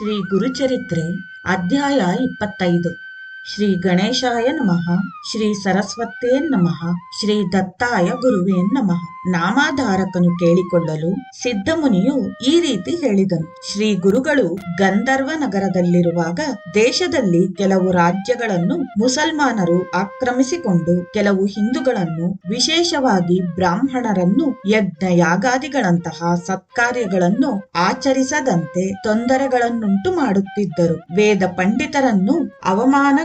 ಶ್ರೀ ಗುರುಚರಿತ್ರೆ ಅಧ್ಯಾಯ ಇಪ್ಪತ್ತೈದು. ಶ್ರೀ ಗಣೇಶಾಯ ನಮಃ, ಶ್ರೀ ಸರಸ್ವತೇ ನಮಃ, ಶ್ರೀ ದತ್ತಾಯ ಗುರುವೇ ನಮಃ. ನಾಮಾಧಾರಕನು ಕೇಳಿಕೊಳ್ಳಲು ಸಿದ್ಧಮುನಿಯು ಈ ರೀತಿ ಹೇಳಿದನು. ಶ್ರೀ ಗುರುಗಳು ಗಂಧರ್ವ ನಗರದಲ್ಲಿರುವಾಗ ದೇಶದಲ್ಲಿ ಕೆಲವು ರಾಜ್ಯಗಳನ್ನು ಮುಸಲ್ಮಾನರು ಆಕ್ರಮಿಸಿಕೊಂಡು ಕೆಲವು ಹಿಂದೂಗಳನ್ನು ವಿಶೇಷವಾಗಿ ಬ್ರಾಹ್ಮಣರನ್ನು ಯಜ್ಞ ಯಾಗಾದಿಗಳಂತಹ ಸತ್ಕಾರ್ಯಗಳನ್ನು ಆಚರಿಸದಂತೆ ತೊಂದರೆಗಳನ್ನುಂಟು ಮಾಡುತ್ತಿದ್ದರು. ವೇದ ಪಂಡಿತರನ್ನು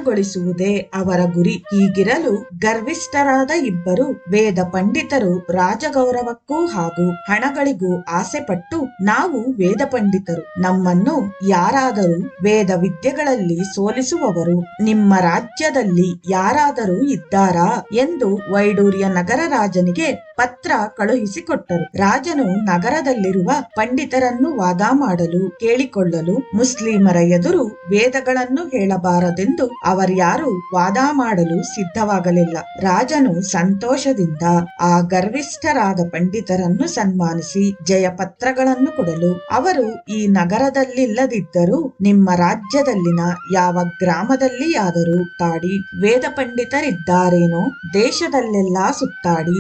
ಅವಮಾನಗೊಳಿಸುವುದೇ ಅವರ ಗುರಿ. ಹೀಗಿರಲು ಗರ್ವಿಷ್ಠರಾದ ಇಬ್ಬರು ವೇದ ಪಂಡಿತರು ರಾಜಗೌರವಕ್ಕೂ ಹಾಗೂ ಹಣಗಳಿಗೂ ಆಸೆಪಟ್ಟು ನಾವು ವೇದ ಪಂಡಿತರು. ನಮ್ಮನ್ನು ಯಾರಾದರೂ ವೇದ ವಿದ್ಯೆಗಳಲ್ಲಿ ಸೋಲಿಸುವವರು, ನಿಮ್ಮ ರಾಜ್ಯದಲ್ಲಿ ಯಾರಾದರೂ ಇದ್ದಾರಾ ಎಂದು ವೈಡೂರ್ಯ ನಗರ ರಾಜನಿಗೆ ಪತ್ರ ಕಳುಹಿಸಿಕೊಟ್ಟರು. ರಾಜನು ನಗರದಲ್ಲಿರುವ ಪಂಡಿತರನ್ನು ವಾದ ಮಾಡಲು, ಕೇಳಿಕೊಳ್ಳಲು ಮುಸ್ಲಿಮರ ಎದುರು ವೇದಗಳನ್ನು ಹೇಳಬಾರದೆಂದು ಅವರ್ಯಾರು ವಾದ ಮಾಡಲು ಸಿದ್ಧವಾಗಲಿಲ್ಲ. ರಾಜನು ಸಂತೋಷದಿಂದ ಆ ಗರ್ವಿಷ್ಠರಾದ ಪಂಡಿತರನ್ನು ಸನ್ಮಾನಿಸಿ ಜಯಪತ್ರಗಳನ್ನು ಕೊಡಲು, ಅವರು ಈ ನಗರದಲ್ಲಿಲ್ಲದಿದ್ದರೂ ನಿಮ್ಮ ರಾಜ್ಯದಲ್ಲಿನ ಯಾವ ಗ್ರಾಮದಲ್ಲಿಯಾದರೂ ತಾಡಿ ವೇದ ಪಂಡಿತರಿದ್ದಾರೇನೋ ದೇಶದಲ್ಲೆಲ್ಲಾ ಸುತ್ತಾಡಿ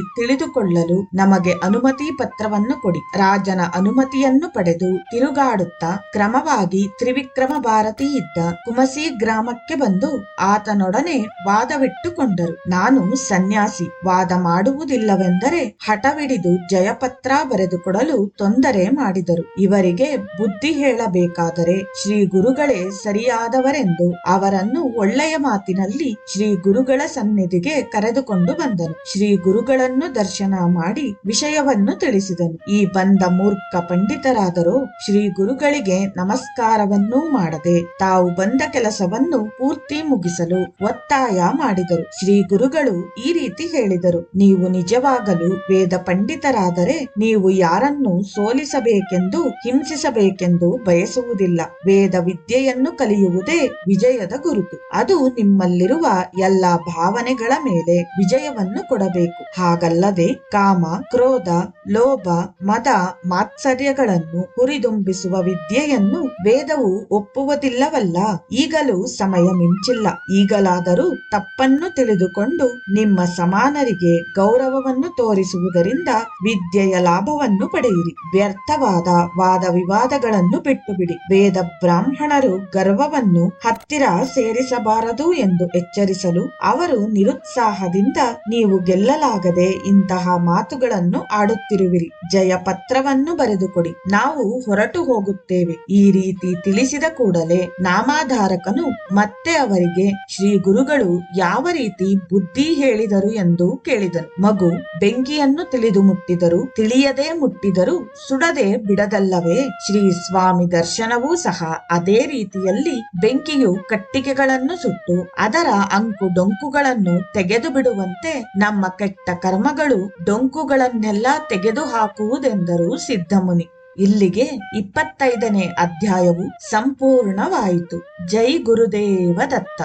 ತಿಳಿದುಕೊಳ್ಳಲು ನಮಗೆ ಅನುಮತಿ ಪತ್ರವನ್ನು ಕೊಡಿ. ರಾಜನ ಅನುಮತಿಯನ್ನು ಪಡೆದು ತಿರುಗಾಡುತ್ತಾ ಕ್ರಮವಾಗಿ ತ್ರಿವಿಕ್ರಮ ಭಾರತಿ ಇದ್ದ ಕುಮಸಿ ಗ್ರಾಮಕ್ಕೆ ಬಂದು ಆತನೊಡನೆ ವಾದವಿಟ್ಟುಕೊಂಡರು. ನಾನು ಸನ್ಯಾಸಿ. ವಾದ ಮಾಡುವುದಿಲ್ಲವೆಂದರೆ ಹಠವಿಡಿದು ಜಯಪತ್ರ ಬರೆದುಕೊಡಲು ತೊಂದರೆ ಮಾಡಿದರು. ಇವರಿಗೆ ಬುದ್ಧಿ ಹೇಳಬೇಕಾದರೆ ಶ್ರೀ ಗುರುಗಳೇ ಸರಿಯಾದವರೆಂದು ಅವರನ್ನು ಒಳ್ಳೆಯ ಮಾತಿನಲ್ಲಿ ಶ್ರೀ ಗುರುಗಳ ಸನ್ನಿಧಿಗೆ ಕರೆದುಕೊಂಡು ಬಂದನು ಶ್ರೀ ಗುರುಗಳನ್ನು ದರ್ಶನ ಮಾಡಿ ವಿಷಯವನ್ನು ತಿಳಿಸಿದನು. ಈ ಬಂದ ಮೂರ್ಖ ಪಂಡಿತರಾದರೂ ಶ್ರೀ ಗುರುಗಳಿಗೆ ನಮಸ್ಕಾರವನ್ನೂ ಮಾಡದೆ ತಾವು ಬಂದ ಕೆಲಸವನ್ನು ಪೂರ್ತಿ ಮುಗಿಸಲು ಒತ್ತಾಯ ಮಾಡಿದರು. ಶ್ರೀ ಗುರುಗಳು ಈ ರೀತಿ ಹೇಳಿದರು, ನೀವು ನಿಜವಾಗಲು ವೇದ ಪಂಡಿತರಾದರೆ ನೀವು ಯಾರನ್ನು ಸೋಲಿಸಬೇಕೆಂದು, ಹಿಂಸಿಸಬೇಕೆಂದು ಬಯಸುವುದಿಲ್ಲ. ವೇದ ವಿದ್ಯೆಯನ್ನು ಕಲಿಯುವುದೇ ವಿಜಯದ ಗುರುತು. ಅದು ನಿಮ್ಮಲ್ಲಿರುವ ಎಲ್ಲಾ ಭಾವನೆಗಳ ಮೇಲೆ ವಿಜಯವನ್ನು ಕೊಡಬೇಕು. ಹಾಗಲ್ಲದೆ ಕಾಮ, ಕ್ರೋಧ, ಲೋಭ, ಮದ, ಮಾತ್ಸರ್ಯಗಳನ್ನು ಹುರಿದುಂಬಿಸುವ ವಿದ್ಯೆಯನ್ನು ವೇದವು ಒಪ್ಪುವುದಿಲ್ಲವಲ್ಲ. ಈಗಲೂ ಸಮಯ ಮಿಂಚಿಲ್ಲ. ಈಗಲಾದರೂ ತಪ್ಪನ್ನು ತಿಳಿದುಕೊಂಡು ನಿಮ್ಮ ಸಮಾನರಿಗೆ ಗೌರವವನ್ನು ತೋರಿಸುವುದರಿಂದ ವಿದ್ಯೆಯ ಲಾಭವನ್ನು ಪಡೆಯಿರಿ. ವ್ಯರ್ಥವಾದ ವಾದ ವಿವಾದಗಳನ್ನು ಬಿಟ್ಟು ಬಿಡಿ ವೇದ ಬ್ರಾಹ್ಮಣರು ಗರ್ವವನ್ನು ಹತ್ತಿರ ಸೇರಿಸಬಾರದು ಎಂದು ಎಚ್ಚರಿಸಲು ಅವರು ನಿರುತ್ಸಾಹದಿಂದ ನೀವು ಗೆಲ್ಲಲಾಗದೆ ಇಂತಹ ಮಾತುಗಳನ್ನು ಆಡುತ್ತಿರುವಿರಿ. ಜಯ ಪತ್ರವನ್ನು ಬರೆದುಕೊಡಿ. ನಾವು ಹೊರಟು ಹೋಗುತ್ತೇವೆ. ಈ ರೀತಿ ತಿಳಿಸಿದ ಕೂಡಲೇ ನಾಮಾಧಾರಕನು ಮತ್ತೆ ಅವರಿಗೆ, ಶ್ರೀ ಗುರುಗಳು ಯಾವ ರೀತಿ ಬುದ್ಧಿ ಹೇಳಿದರು ಎಂದು ಕೇಳಿದನು. ಮಗು ಬೆಂಕಿಯನ್ನು ತಿಳಿದು ಮುಟ್ಟಿದರು, ತಿಳಿಯದೆ ಮುಟ್ಟಿದರು ಸುಡದೆ ಬಿಡದಲ್ಲವೇ? ಶ್ರೀ ಸ್ವಾಮಿ ದರ್ಶನವೂ ಸಹ ಅದೇ ರೀತಿಯಲ್ಲಿ ಬೆಂಕಿಯು ಕಟ್ಟಿಗೆಗಳನ್ನು ಸುಟ್ಟು ಅದರ ಅಂಕು ಡೊಂಕುಗಳನ್ನು ತೆಗೆದು ಬಿಡುವಂತೆ ನಮ್ಮ ಕೆಟ್ಟ ಕರ್ಮಗಳು ಡೊಂಕುಗಳನ್ನೆಲ್ಲ ತೆಗೆದು ಹಾಕುವುದೆಂದರು ಸಿದ್ಧಮುನಿ ಇಲ್ಲಿಗೆ ಇಪ್ಪತ್ತೈದನೇ ಅಧ್ಯಾಯವು ಸಂಪೂರ್ಣವಾಯಿತು. ಜೈ ಗುರುದೇವ ದತ್ತ